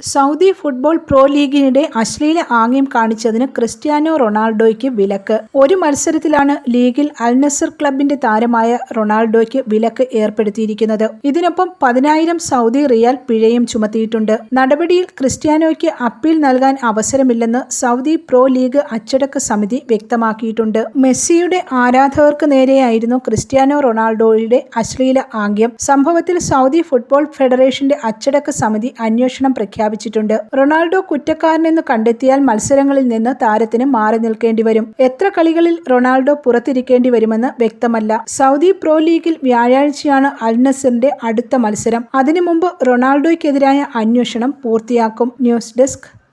Saudi football pro ലീഗിനിടെ അശ്ലീല ആംഗ്യം കാണിച്ചതിന് Cristiano റൊണാൾഡോയ്ക്ക് വിലക്ക്. ഒരു മത്സരത്തിലാണ് ലീഗിൽ അൽ നസർ ക്ലബിന്റെ താരമായ റൊണാൾഡോയ്ക്ക് വിലക്ക് ഏർപ്പെടുത്തിയിരിക്കുന്നത്. ഇതിനൊപ്പം പതിനായിരം സൗദി റിയാൽ പിഴയും ചുമത്തിയിട്ടുണ്ട്. നടപടിയിൽ ക്രിസ്ത്യാനോയ്ക്ക് അപ്പീൽ നൽകാൻ അവസരമില്ലെന്ന് സൗദി പ്രോ ലീഗ് അച്ചടക്ക സമിതി വ്യക്തമാക്കിയിട്ടുണ്ട്. മെസ്സിയുടെ ആരാധകർക്ക് നേരെയായിരുന്നു ക്രിസ്ത്യാനോ റൊണാൾഡോയുടെ അശ്ലീല ആംഗ്യം. സംഭവത്തിൽ സൗദി ഫുട്ബോൾ ഫെഡറേഷന്റെ അച്ചടക്ക സമിതി അന്വേഷണം പ്രഖ്യാപിച്ചിട്ടുണ്ട്. റൊണാൾഡോ കുറ്റക്കാരനെന്ന് കണ്ടെത്തിയാൽ മത്സരങ്ങളിൽ നിന്ന് താരത്തിന് മാറി നിൽക്കേണ്ടി വരും. എത്ര കളികളിൽ റൊണാൾഡോ പുറത്തിരിക്കേണ്ടി വരുമെന്ന് വ്യക്തമല്ല. സൗദി പ്രോ ലീഗിൽ വ്യാഴാഴ്ചയാണ് അൽനസറിന്റെ അടുത്ത മത്സരം. അതിനു മുമ്പ് റൊണാൾഡോയ്ക്കെതിരായ അന്വേഷണം പൂർത്തിയാക്കും. News desk